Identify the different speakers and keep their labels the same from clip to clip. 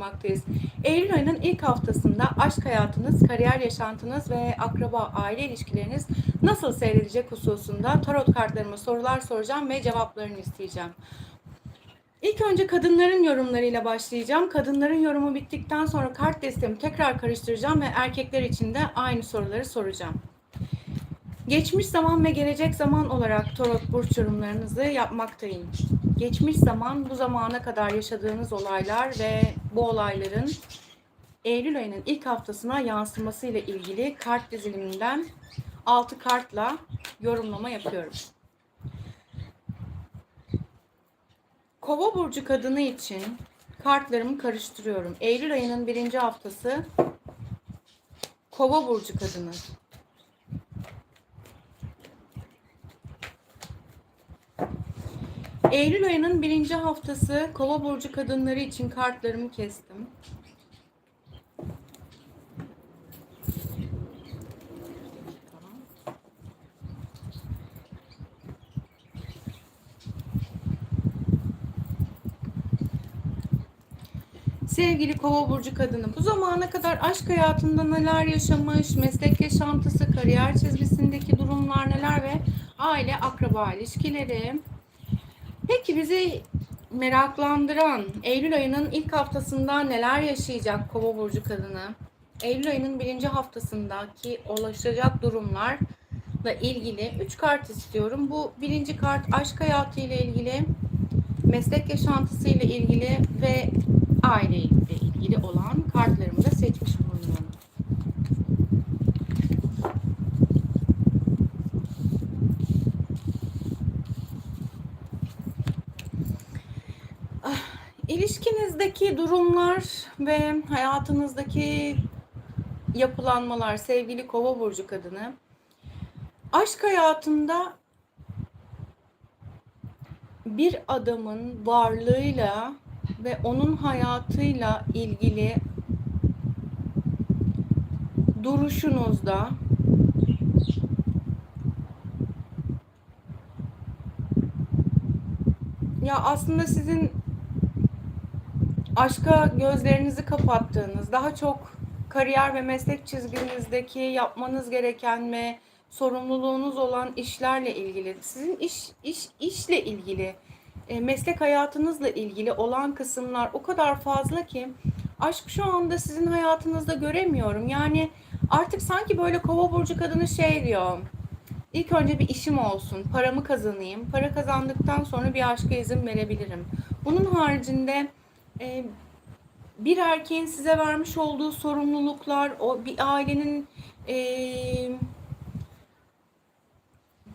Speaker 1: bulunmaktayız. Eylül ayının ilk haftasında aşk hayatınız, kariyer yaşantınız ve akraba aile ilişkileriniz nasıl seyredecek hususunda tarot kartlarıma sorular soracağım ve cevaplarını isteyeceğim. İlk önce kadınların yorumlarıyla başlayacağım. Kadınların yorumu bittikten sonra kart destemi tekrar karıştıracağım ve erkekler için de aynı soruları soracağım. Geçmiş zaman ve gelecek zaman olarak tarot burç yorumlarınızı yapmaktayım. Geçmiş zaman bu zamana kadar yaşadığınız olaylar ve bu olayların Eylül ayının ilk haftasına yansıması ile ilgili kart diziliminden 6 kartla yorumlama yapıyorum. Kova burcu kadını için kartlarımı karıştırıyorum. Eylül ayının birinci haftası Kova burcu kadını. Eylül ayının birinci haftası Kova burcu kadınları için kartlarımı kestim. Sevgili Kova burcu kadını, bu zamana kadar aşk hayatında neler yaşamış, meslek yaşantısı, kariyer çizgisindeki durumlar neler ve aile akraba ilişkileri. Peki bizi meraklandıran Eylül ayının ilk haftasında neler yaşayacak Kova burcu kadını? Eylül ayının birinci haftasındaki ulaşacak durumlarla ilgili 3 kart istiyorum. Bu birinci kart aşk hayatı ile ilgili, meslek yaşantısı ile ilgili ve aile ile ilgili olan kartlarımı da seçmiş bulunuyorum. Ah, İlişkinizdeki durumlar ve hayatınızdaki yapılanmalar sevgili kova burcu kadını aşk hayatında bir adamın varlığıyla ve onun hayatıyla ilgili duruşunuzda ya aslında sizin aşka gözlerinizi kapattığınız, daha çok kariyer ve meslek çizginizdeki yapmanız gereken ve sorumluluğunuz olan işlerle ilgili, sizin iş iş işle ilgili e, meslek hayatınızla ilgili olan kısımlar o kadar fazla ki aşk şu anda sizin hayatınızda göremiyorum. Yani artık sanki böyle kova burcu kadını şey diyor. İlk önce bir işim olsun, paramı kazanayım. Para kazandıktan sonra bir aşka izin verebilirim. Bunun haricinde bir erkeğin size vermiş olduğu sorumluluklar, o bir ailenin e,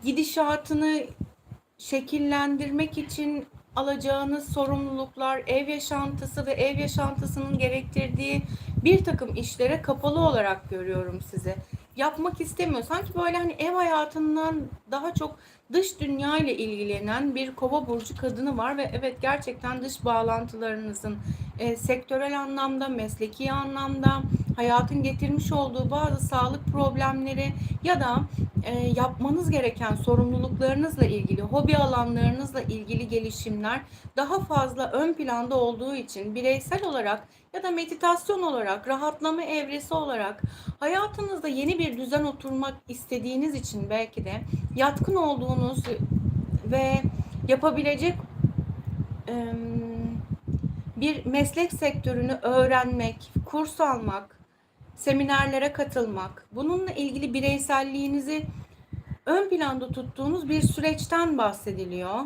Speaker 1: gidişatını şekillendirmek için alacağınız sorumluluklar, ev yaşantısı ve ev yaşantısının gerektirdiği bir takım işlere kapalı olarak görüyorum sizi. Yapmak istemiyor. Sanki böyle hani ev hayatından daha çok dış dünya ile ilgilenen bir kova burcu kadını var ve evet gerçekten dış bağlantılarınızın e, sektörel anlamda, mesleki anlamda hayatın getirmiş olduğu bazı sağlık problemleri ya da e, yapmanız gereken sorumluluklarınızla ilgili, hobi alanlarınızla ilgili gelişimler daha fazla ön planda olduğu için bireysel olarak ya da meditasyon olarak, rahatlama evresi olarak hayatınızda yeni bir düzen oturmak istediğiniz için belki de yatkın olduğunuz ve yapabilecek e, bir meslek sektörünü öğrenmek, kurs almak, seminerlere katılmak, bununla ilgili bireyselliğinizi ön planda tuttuğunuz bir süreçten bahsediliyor.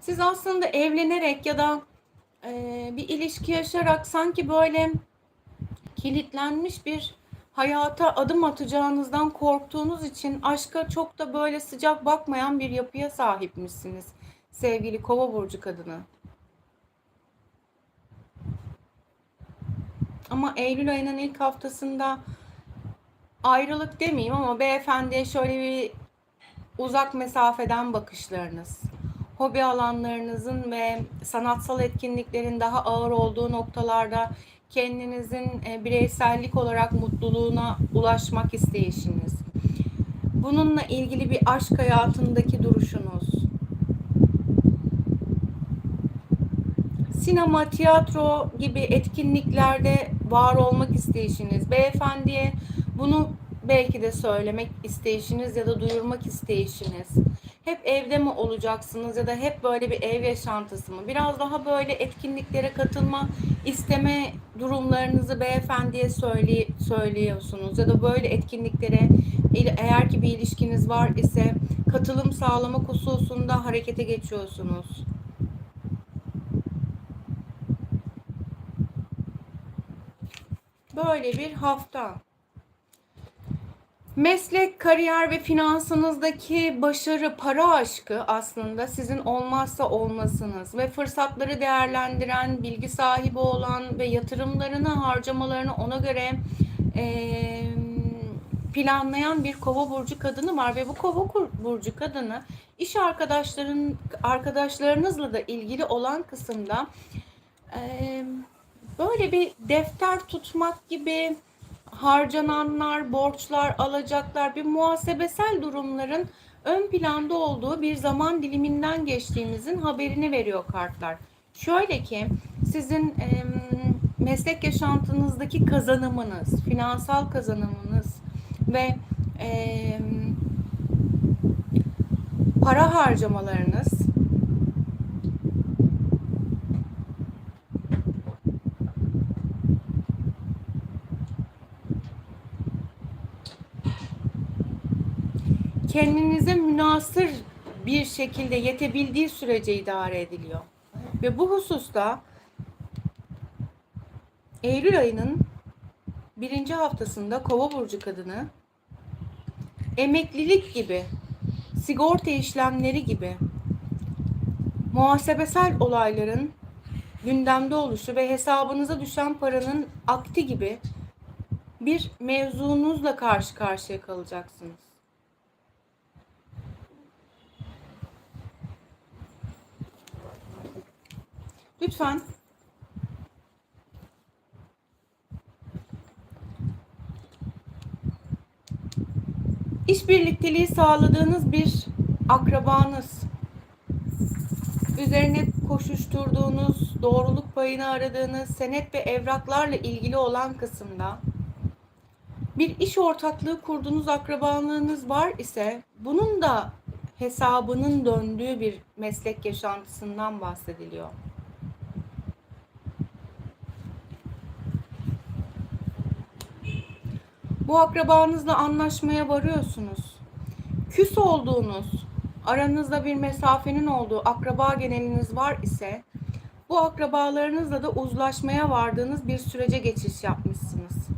Speaker 1: Siz aslında evlenerek ya da e, bir ilişki yaşarak sanki böyle kilitlenmiş bir hayata adım atacağınızdan korktuğunuz için aşka çok da böyle sıcak bakmayan bir yapıya sahipmişsiniz sevgili kova burcu kadını. Ama Eylül ayının ilk haftasında ayrılık demeyeyim ama beyefendiye şöyle bir uzak mesafeden bakışlarınız, hobi alanlarınızın ve sanatsal etkinliklerin daha ağır olduğu noktalarda kendinizin e, bireysellik olarak mutluluğuna ulaşmak isteyişiniz. Bununla ilgili bir aşk hayatındaki duruşunuz. Sinema, tiyatro gibi etkinliklerde var olmak isteyişiniz. Beyefendiye bunu belki de söylemek isteyişiniz ya da duyurmak isteyişiniz. Hep evde mi olacaksınız ya da hep böyle bir ev yaşantısı mı? Biraz daha böyle etkinliklere katılma isteme durumlarınızı beyefendiye söyle, söylüyorsunuz ya da böyle etkinliklere eğer ki bir ilişkiniz var ise katılım sağlamak hususunda harekete geçiyorsunuz. Böyle bir hafta. Meslek, kariyer ve finansınızdaki başarı, para aşkı aslında sizin olmazsa olmasınız ve fırsatları değerlendiren, bilgi sahibi olan ve yatırımlarını, harcamalarını ona göre e, planlayan bir kova burcu kadını var ve bu kova burcu kadını iş arkadaşların arkadaşlarınızla da ilgili olan kısımda e, böyle bir defter tutmak gibi harcananlar, borçlar, alacaklar, bir muhasebesel durumların ön planda olduğu bir zaman diliminden geçtiğimizin haberini veriyor kartlar. Şöyle ki sizin e, meslek yaşantınızdaki kazanımınız, finansal kazanımınız ve e, para harcamalarınız kendinize münasır bir şekilde yetebildiği sürece idare ediliyor. Ve bu hususta Eylül ayının birinci haftasında Kova burcu kadını emeklilik gibi, sigorta işlemleri gibi muhasebesel olayların gündemde oluşu ve hesabınıza düşen paranın akti gibi bir mevzunuzla karşı karşıya kalacaksınız. Lütfen iş birlikteliği sağladığınız bir akrabanız, üzerine koşuşturduğunuz, doğruluk payını aradığınız senet ve evraklarla ilgili olan kısımda bir iş ortaklığı kurduğunuz akrabalığınız var ise bunun da hesabının döndüğü bir meslek yaşantısından bahsediliyor. Bu akrabanızla anlaşmaya varıyorsunuz. Küs olduğunuz, aranızda bir mesafenin olduğu akraba geneliniz var ise bu akrabalarınızla da uzlaşmaya vardığınız bir sürece geçiş yapmışsınız.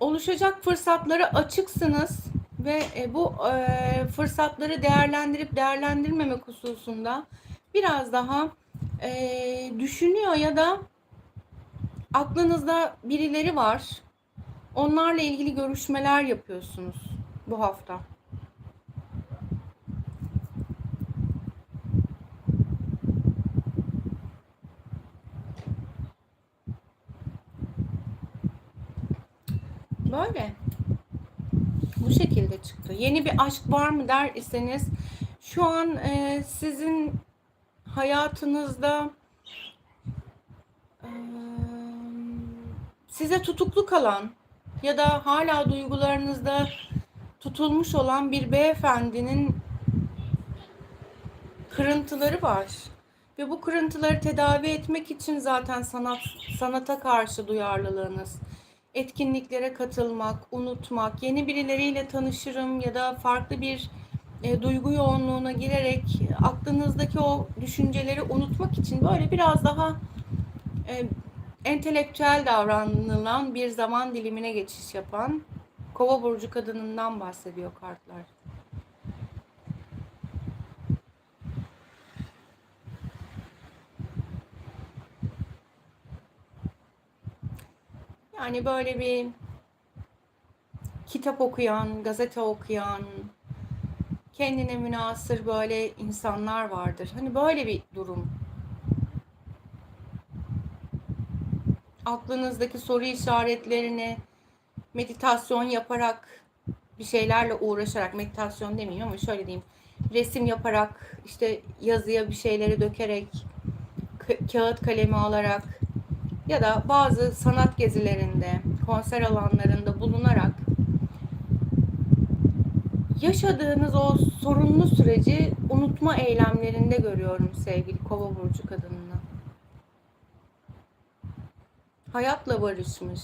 Speaker 1: Oluşacak fırsatlara açıksınız ve e, bu e, fırsatları değerlendirip değerlendirmemek hususunda biraz daha e, düşünüyor ya da aklınızda birileri var. Onlarla ilgili görüşmeler yapıyorsunuz bu hafta. Böyle. Bu şekilde çıktı. Yeni bir aşk var mı der iseniz şu an e, sizin hayatınızda size tutuklu kalan ya da hala duygularınızda tutulmuş olan bir beyefendinin kırıntıları var. Ve bu kırıntıları tedavi etmek için zaten sanat sanata karşı duyarlılığınız, etkinliklere katılmak, unutmak, yeni birileriyle tanışırım ya da farklı bir e, duygu yoğunluğuna girerek aklınızdaki o düşünceleri unutmak için böyle biraz daha e, entelektüel davranılan bir zaman dilimine geçiş yapan Kova burcu kadınından bahsediyor kartlar. Yani böyle bir kitap okuyan, gazete okuyan, kendine münasır böyle insanlar vardır. Hani böyle bir durum. aklınızdaki soru işaretlerini meditasyon yaparak bir şeylerle uğraşarak meditasyon demeyeyim ama şöyle diyeyim resim yaparak işte yazıya bir şeyleri dökerek ka- kağıt kalemi alarak ya da bazı sanat gezilerinde konser alanlarında bulunarak yaşadığınız o sorunlu süreci unutma eylemlerinde görüyorum sevgili kova burcu kadınını. Hayatla barışmış.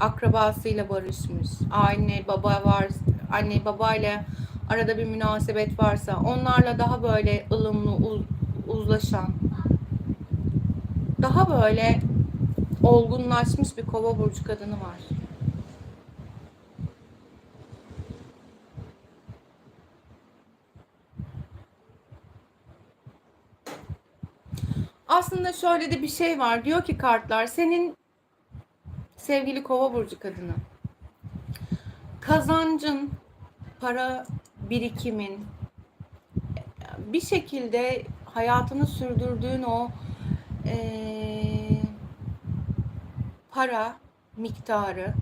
Speaker 1: Akrabasıyla barışmış. Anne baba var, anne babayla arada bir münasebet varsa onlarla daha böyle ılımlı uz- uzlaşan daha böyle olgunlaşmış bir kova burcu kadını var. Aslında şöyle de bir şey var. Diyor ki kartlar senin sevgili kova burcu kadını kazancın, para birikimin bir şekilde hayatını sürdürdüğün o eee, para miktarı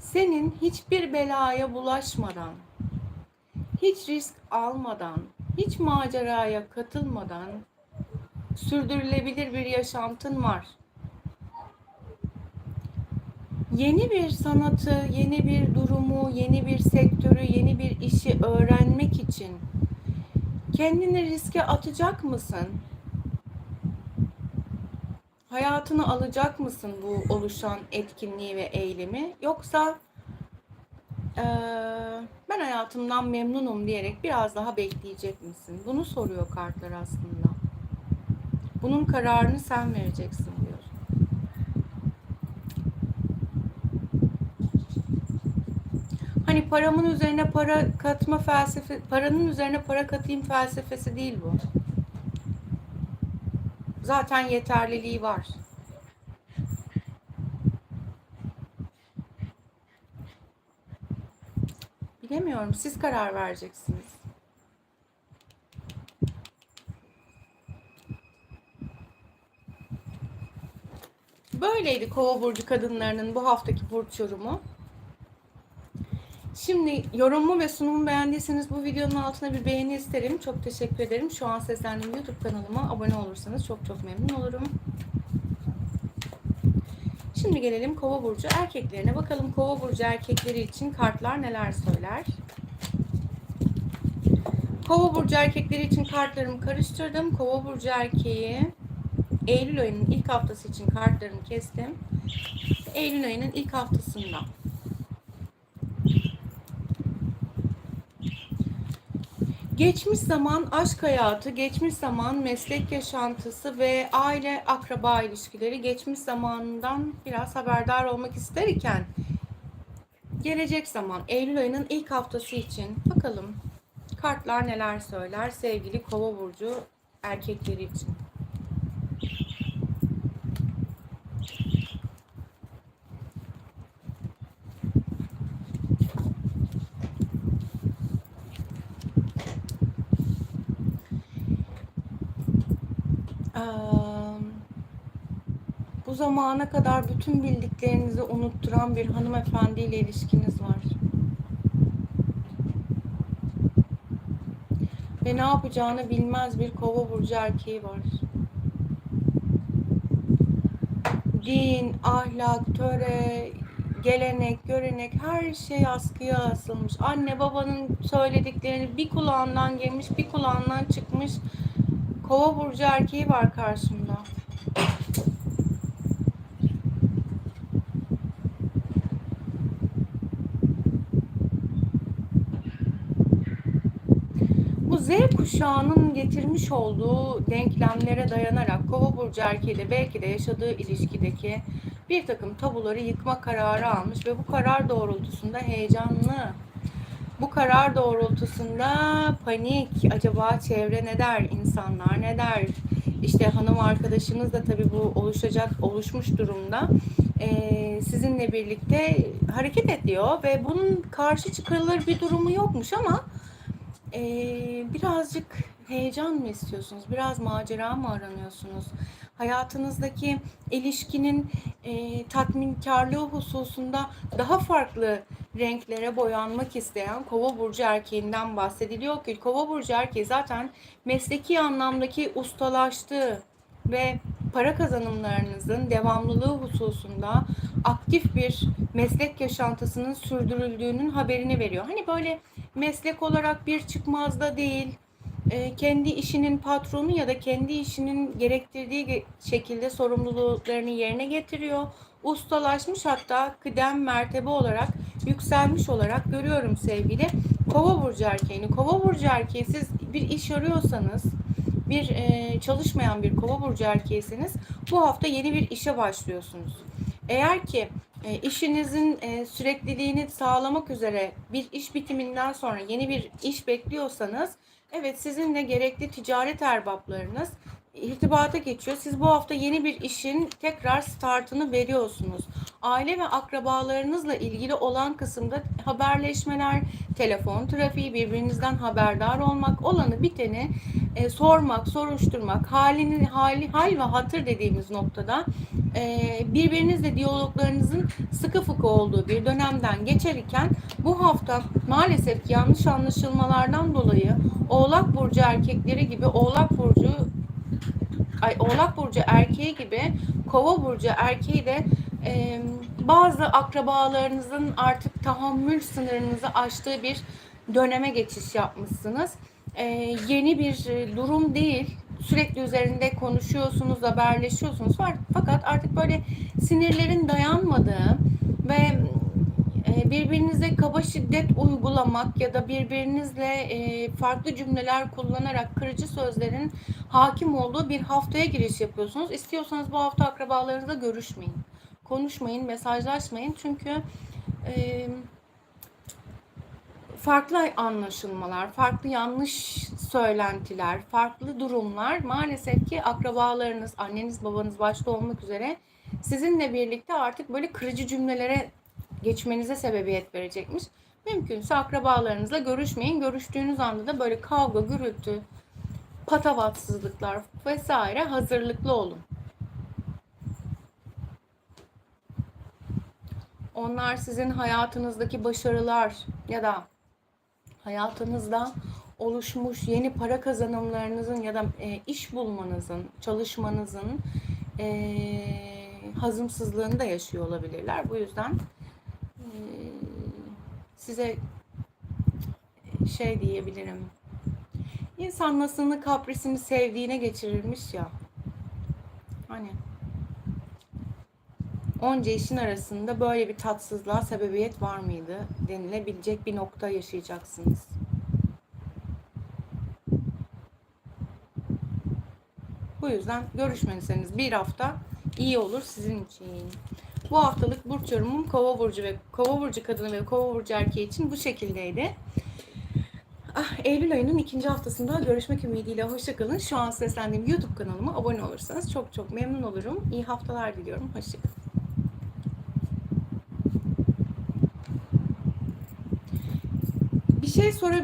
Speaker 1: senin hiçbir belaya bulaşmadan, hiç risk almadan, hiç maceraya katılmadan sürdürülebilir bir yaşantın var. Yeni bir sanatı, yeni bir durumu, yeni bir sektörü, yeni bir işi öğrenmek için kendini riske atacak mısın? Hayatını alacak mısın bu oluşan etkinliği ve eylemi? Yoksa eee, ben hayatımdan memnunum diyerek biraz daha bekleyecek misin? Bunu soruyor kartlar aslında. Bunun kararını sen vereceksin diyor. Hani paramın üzerine para katma felsefe, paranın üzerine para katayım felsefesi değil bu. Zaten yeterliliği var. Bilemiyorum. Siz karar vereceksiniz. Böyleydi Kova burcu kadınlarının bu haftaki burç yorumu. Şimdi yorumumu ve sunumumu beğendiyseniz bu videonun altına bir beğeni isterim. Çok teşekkür ederim. Şu an seslendiğim YouTube kanalıma abone olursanız çok çok memnun olurum. Şimdi gelelim Kova burcu erkeklerine. Bakalım Kova burcu erkekleri için kartlar neler söyler? Kova burcu erkekleri için kartlarımı karıştırdım. Kova burcu erkeği Eylül ayının ilk haftası için kartlarını kestim. Eylül ayının ilk haftasında. Geçmiş zaman aşk hayatı, geçmiş zaman meslek yaşantısı ve aile akraba ilişkileri geçmiş zamanından biraz haberdar olmak ister iken gelecek zaman Eylül ayının ilk haftası için bakalım kartlar neler söyler sevgili Kova burcu erkekleri için. Eee, bu zamana kadar bütün bildiklerinizi unutturan bir hanımefendiyle ilişkiniz var. Ve ne yapacağını bilmez bir kova burcu erkeği var. Din, ahlak, töre, gelenek, görenek her şey askıya asılmış. Anne babanın söylediklerini bir kulağından girmiş, bir kulağından çıkmış. Kova burcu erkeği var karşımda. Bu Z kuşağının getirmiş olduğu denklemlere dayanarak Kova burcu erkeği de belki de yaşadığı ilişkideki bir takım tabuları yıkma kararı almış ve bu karar doğrultusunda heyecanlı. Bu karar doğrultusunda panik, acaba çevre ne der, insanlar ne der? İşte hanım arkadaşınız da tabii bu oluşacak, oluşmuş durumda. Ee, sizinle birlikte hareket ediyor ve bunun karşı çıkarılır bir durumu yokmuş ama ee, birazcık heyecan mı istiyorsunuz? Biraz macera mı aranıyorsunuz? Hayatınızdaki ilişkinin e, tatminkarlığı hususunda daha farklı renklere boyanmak isteyen Kova burcu erkeğinden bahsediliyor ki Kova burcu erkeği zaten mesleki anlamdaki ustalaştığı ve para kazanımlarınızın devamlılığı hususunda aktif bir meslek yaşantısının sürdürüldüğünün haberini veriyor. Hani böyle meslek olarak bir çıkmazda değil, e, kendi işinin patronu ya da kendi işinin gerektirdiği ge- şekilde sorumluluklarını yerine getiriyor. Ustalaşmış hatta kıdem mertebe olarak yükselmiş olarak görüyorum sevgili Kova burcu erkeğini. Kova burcu erkeği siz bir iş arıyorsanız bir e, çalışmayan bir kova burcu erkeğisiniz bu hafta yeni bir işe başlıyorsunuz. Eğer ki e, işinizin e, sürekliliğini sağlamak üzere bir iş bitiminden sonra yeni bir iş bekliyorsanız evet sizinle gerekli ticaret erbaplarınız irtibata geçiyor. Siz bu hafta yeni bir işin tekrar startını veriyorsunuz. Aile ve akrabalarınızla ilgili olan kısımda haberleşmeler, telefon trafiği, birbirinizden haberdar olmak, olanı biteni e, sormak, soruşturmak, halini hali hal ve hatır dediğimiz noktada e, birbirinizle diyaloglarınızın sıkı fıkı olduğu bir dönemden geçerken bu hafta maalesef ki yanlış anlaşılmalardan dolayı Oğlak burcu erkekleri gibi Oğlak burcu ay Oğlak burcu erkeği gibi Kova burcu erkeği de e, bazı akrabalarınızın artık tahammül sınırınızı aştığı bir döneme geçiş yapmışsınız. E, yeni bir durum değil. Sürekli üzerinde konuşuyorsunuz, haberleşiyorsunuz. Fakat artık böyle sinirlerin dayanmadığı ve birbirinize kaba şiddet uygulamak ya da birbirinizle e, farklı cümleler kullanarak kırıcı sözlerin hakim olduğu bir haftaya giriş yapıyorsunuz. İstiyorsanız bu hafta akrabalarınızla görüşmeyin. Konuşmayın, mesajlaşmayın. Çünkü e, farklı anlaşılmalar, farklı yanlış söylentiler, farklı durumlar maalesef ki akrabalarınız, anneniz, babanız başta olmak üzere sizinle birlikte artık böyle kırıcı cümlelere geçmenize sebebiyet verecekmiş. Mümkünse akrabalarınızla görüşmeyin. Görüştüğünüz anda da böyle kavga, gürültü, patavatsızlıklar vesaire hazırlıklı olun. Onlar sizin hayatınızdaki başarılar ya da hayatınızda oluşmuş yeni para kazanımlarınızın ya da e, iş bulmanızın, çalışmanızın e, hazımsızlığını da yaşıyor olabilirler. Bu yüzden size şey diyebilirim. İnsan nasılını kaprisini sevdiğine geçirilmiş ya. Hani onca işin arasında böyle bir tatsızlığa sebebiyet var mıydı denilebilecek bir nokta yaşayacaksınız. Bu yüzden görüşmeniz bir hafta iyi olur sizin için. Bu haftalık burç yorumum Kova burcu ve Kova burcu kadını ve Kova burcu erkeği için bu şekildeydi. Ah, Eylül ayının ikinci haftasında görüşmek ümidiyle hoşçakalın. Şu an seslendiğim YouTube kanalıma abone olursanız çok çok memnun olurum. İyi haftalar diliyorum. Hoşçakalın. Bir şey sorabilir